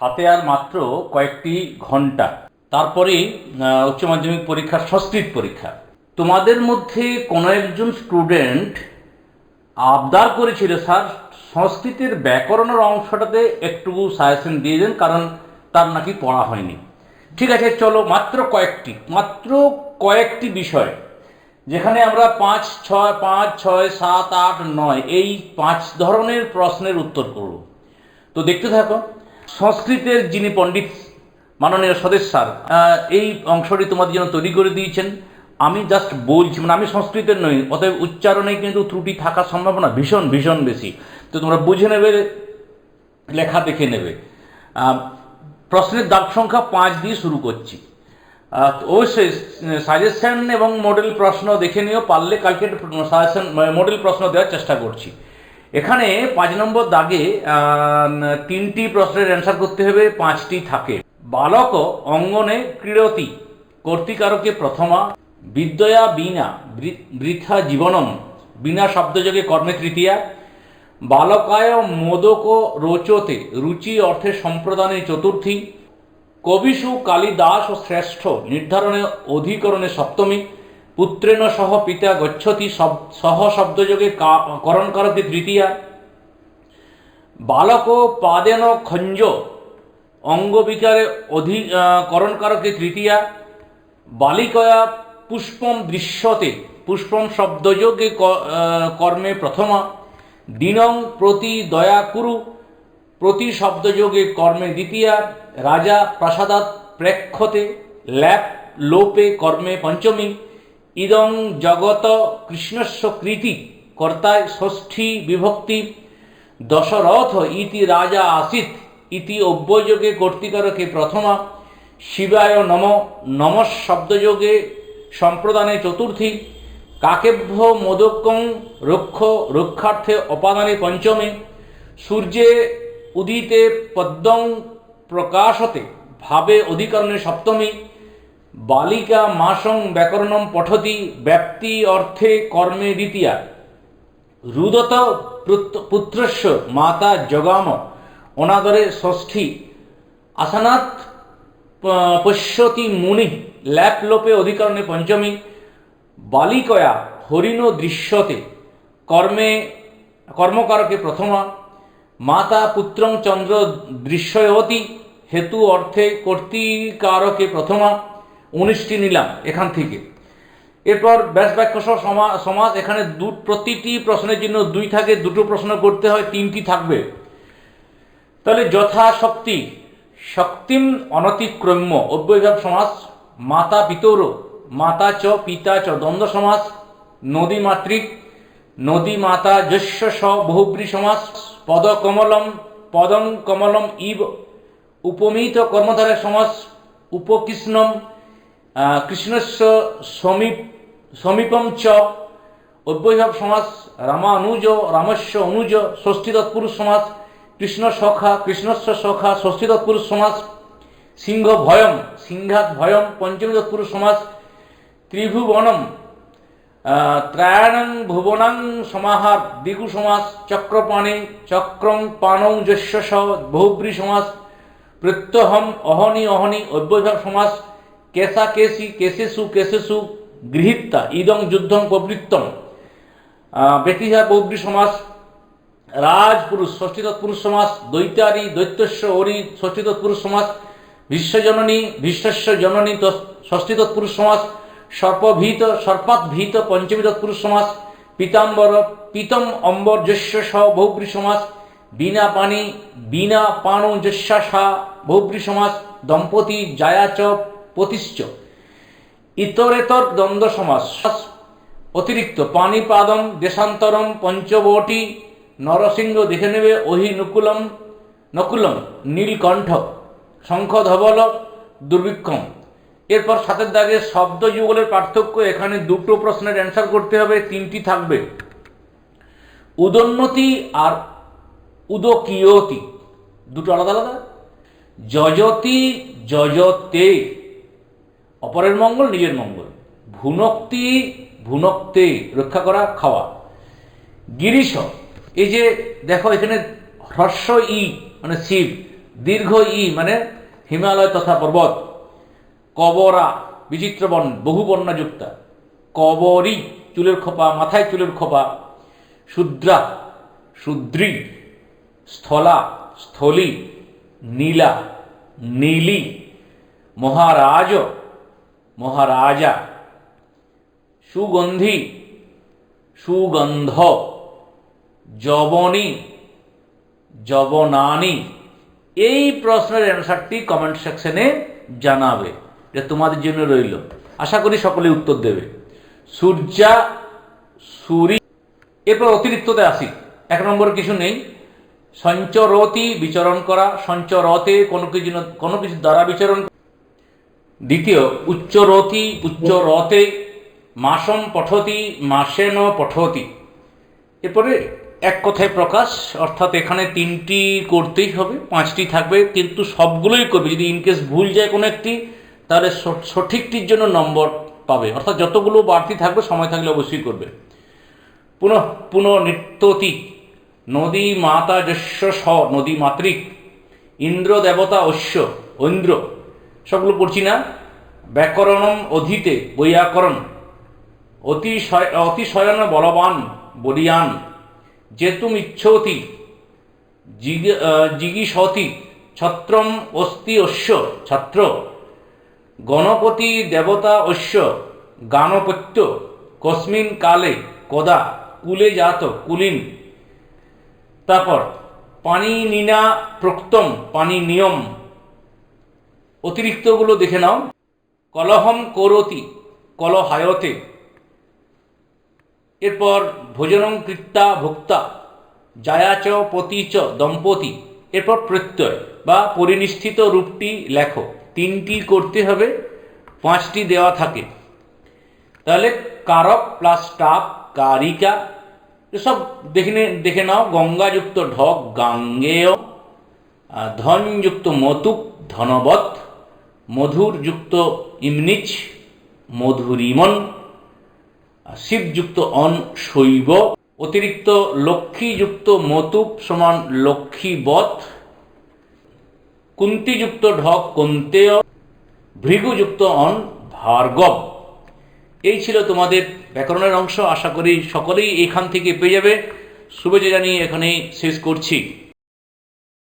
হাতে আর মাত্র কয়েকটি ঘণ্টা। তারপরেই আহ, উচ্চ মাধ্যমিক পরীক্ষা সংস্কৃত পরীক্ষা। তোমাদের মধ্যে কোনো একজন স্টুডেন্ট আবদার করেছিল স্যার সংস্কৃতের ব্যাকরণের অংশটাতে একটু সাজেশন দিয়ে দেন কারণ তার নাকি পড়া হয়নি। ঠিক আছে চলো মাত্র কয়েকটি মাত্র কয়েকটি বিষয় যেখানে আমরা পাঁচ ছয় পাঁচ ছয় সাত আট নয় এই পাঁচ ধরনের প্রশ্নের উত্তর করব। তো দেখতে থাকো। সংস্কৃতের যিনি পণ্ডিত মাননীয় সদেশ স্যার এই অংশটি তোমাদের জন্য তৈরি করে দিয়েছেন। আমি জাস্ট বলছি মানে আমি সংস্কৃতের নই, অতএব উচ্চারণে কিন্তু ত্রুটি থাকার সম্ভাবনা ভীষণ ভীষণ বেশি। তো তোমরা বুঝে নেবে, লেখা দেখে নেবে। প্রশ্নের দাগ সংখ্যা পাঁচ দিয়ে শুরু করছি। অবশ্যই সাজেশন এবং মডেল প্রশ্ন দেখে নিও, পারলে কালকে সাজেশন মডেল প্রশ্ন দেওয়ার চেষ্টা করছি। এখানে পাঁচ নম্বর দাগে তিনটি প্রশ্নের অ্যান্সার করতে হবে, পাঁচটি থাকে। বালক অঙ্গনে ক্রীড়তি, কর্তিকারকে প্রথমা, বিদ্যয়া বীণা বৃ- বৃথা জীবনম, বিনা শব্দযোগে কর্মে তৃতীয়া, বালকায় মোদক রোচতে, রুচি অর্থে সম্প্রদানে চতুর্থী কবিষু কালিদাস ও শ্রেষ্ঠ, নির্ধারণে অধিকরণে সপ্তমী পুত্রেণ সহ পিতা গচ্ছতি সহ শব্দযোগে কা- করণকারকে তৃতীয়া। বালক পাদেন খঞ্জ অঙ্গবিকারে অধি আহ, করণকারকে তৃতীয়া। বালিকয়া পুষ্পম দৃশ্যতে পুষ্পম শব্দযোগে কর্মে প্রথমা। দিনং প্রতি দয়া কুরু প্রতি শব্দযোগে কর্মে দ্বিতীয়া। রাজা প্রাসাদাত প্রেক্ষতে ল্যাপ লোপে কর্মে পঞ্চমী। ইদং জগত কৃষ্ণস্য কৃতি কর্তায় ষষ্ঠী বিভক্তি দশরথ ইতি রাজা আসিত ইতি অব্যযোগে কর্তিকারকে প্রথমা শিবায় নম নম শব্দযোগে সম্প্রদানে চতুর্থী কাকেভ্য মোদকং রক্ষ রক্ষার্থে অপাদানে পঞ্চমে সূর্যে উদিতে পদ্মং প্রকাশতে ভাবে অধিকরণে সপ্তমী বালিকা মাসং ব্যাকরণম পঠতি ব্যাপ্তি অর্থে কর্মে দ্বিতীয়া। রুদত পুত্র- পুত্রস্য মাতা জগাম অনাদরে ষষ্ঠী। আসানাত প- পশ্যতি মুনি ল্যাপলোপে অধিকরণে পঞ্চমী। বালিকয়া হরিণ দৃশ্যতে কর্মে কর্মকারকে প্রথমা। মাতা পুত্রং চন্দ্র দৃশ্যয়তি হেতু অর্থে কর্তিকারকে প্রথমা। উনিশটি নিলাম এখান থেকে। এরপর ব্যাস বাক্য সহ সমা- সমাস এখানে দু, প্রতিটি প্রশ্নের জন্য দুই থাকে, দুটো প্রশ্ন করতে হয়, তিনটি থাকবে। তাহলে যথাশক্তি শক্তিম অনতিক্রম্য অব্যয়ভাব সমাস, মাতা পিতর, মাতা চ, পিতা চ, দ্বন্দ্ব সমাস, নদী মাতৃক, নদী মাতা যস্য স, বহুব্রী সমাস, পদ কমলম পদং কমলম ইব, উপমিত কর্মধারের সমাস, উপকৃষ্ণম কৃষ্ণস্য সমীপ, সমীপম চ অব্যয়ভাব সমাস, রামানুজ, রামস্য অনুজ, ষষ্ঠী তৎপুরুষ সমাস, কৃষ্ণ সখা, কৃষ্ণস্য সখা, ষষ্ঠী তৎপুরুষ সমাস, সিংহ ভয়ম সিংহাত ভয়ম, পঞ্চমী তৎপুরুষ সমাস, ত্রিভুবনম ত্রায়ণং ভুবনাং সমাহার, দিগু সমাস, চক্রপাণে, চক্রং পাণং যস্য বহুব্রী সমাস প্রত্যহম অহনি অহনি অব্যয়ভাব সমাস কেশা কেশি কেশেষু কেশেষু গৃহীতা, ইদং যুদ্ধং প্রবৃত্তম ব্যক্তিহার বহুব্রী সমাস রাজপুরুষ, ষষ্ঠী তৎপুরুষ সমাস দৈত্যারি দৈত্যস্য অরি ষষ্ঠী তৎপুরুষ সমাস বিশ্বজননী ভীষ্মস্য জননী ষষ্ঠী তৎপুরুষ সমাস সর্পভীত সর্পাত ভীত পঞ্চমী তৎপুরুষ সমাস পীতাম্বর, পীতম অম্বর যস্য স বহুব্রী সমাস বিনা পানি বিনা পাণু সা বহুব্রী সমাস দম্পতি জায়া চ পতিশ্চ ইতরেতর দ্বন্দ্ব সমাস। অতিরিক্ত পানিপাদম, দেশান্তরম, পঞ্চবটি, নরসিংহ দেখে নেবে ওহি নকুলম নকুলম, নীলকণ্ঠ শঙ্খ দুর্ভিক্ষম। এরপর সাতের দাগে শব্দ যুগলের পার্থক্য, এখানে দুটো প্রশ্নের অ্যান্সার করতে হবে, তিনটি থাকবে। উদোন্নতি আর উদকীয়তি, দুটো আলাদা আলাদা। যজতি, যজতে। অপরের মঙ্গল, নিজের মঙ্গল। ভুনক্তি, ভুনক্তে রক্ষা করা, খাওয়া। গিরিশ, এই যে দেখো এখানে হ্রস্ব ই মানে শিব, দীর্ঘ ই মানে হিমালয় তথা পর্বত। কবরা, বিচিত্র বর্ণ বহু বর্ণযুক্তা কবরী, চুলের খোপা, মাথায় চুলের খোপা। শুদ্রা, শুদ্রী। স্থলা, স্থলী। নীলা, নীলি। মহারাজ মহারাজা, সুগন্ধি, সুগন্ধ, যবনী, যবনানি, এই প্রশ্নের অ্যান্সারটি কমেন্ট সেকশনে জানাবে যে তোমাদের জন্য রইল। আশা করি সকলে উত্তর দেবে। সূর্যা, সুরি, এরপর অতিরিক্ততে আসি। এক নম্বর কিছু নেই। সঞ্চরতি বিচরণ করা, সঞ্চরতে কোনো কিছু কোনো কিছু দ্বারা বিচরণ। দ্বিতীয় উচ্চরতি উচ্চরতে মাসম পঠতি, মাসেন পঠতি। এরপরে এক কথায় প্রকাশ, অর্থাৎ এখানে তিনটি করতেই হবে, পাঁচটি থাকবে, কিন্তু সবগুলোই করবে। যদি ইনকেস ভুল যায় কোনো একটি, তাহলে সঠিকটির জন্য নম্বর পাবে। অর্থাৎ যতগুলো বাড়তি থাকবে, সময় থাকলে অবশ্যই করবে। পুনঃ পুনঃ নিত্যতি নদী মাতা যস্য স, নদী মাতৃক। ইন্দ্র দেবতা অশ্য ঐন্দ্র। সবগুলো পড়ছি না। ব্যাকরণম অধীতে বৈয়াকরণ। অতিশয় অতিশয়ন বলবান বলিয়ান। যেতুম ইচ্ছতি জিগ আহ, জিগীষতি ছত্রম অস্তি অশ্য ছত্র। গণপতি দেবতা অশ্য গানপত্য কস্মিন কালে কদা কুলে জাত কুলিন। তারপর পানি নিনা প্রক্তম পানি নিয়ম অতিরিক্তগুলো দেখে নাও। কলহম করতি, কলহায়তে। এরপর ভোজনং কৃত্তা ভোক্তা, জায়াচ পতি চ দম্পতি। এরপর প্রত্যয় বা পরিনিষ্ঠিত রূপটি লেখো। তিনটি করতে হবে, পাঁচটি দেওয়া থাকে। তাহলে কারক প্লাস টাপ, কারিকা, এসব দেখে দেখে নাও। গঙ্গাযুক্ত ঢক, গাঙ্গেয় ধনযুক্ত মতুক, ধনবৎ। মধুরযুক্ত ইমনিচ, মধুরিমন শিবযুক্ত অন শৈব, অতিরিক্ত লক্ষ্মীযুক্ত মতুপ সমান লক্ষ্মীবৎ, কুন্তিযুক্ত ঢক কন্তেয়, ভৃগুযুক্ত অন ভার্গব। এই ছিল তোমাদের ব্যাকরণের অংশ। আশা করি সকলেই এখান থেকে পেয়ে যাবে। শুভেচ্ছা জানিয়ে এখানেই শেষ করছি।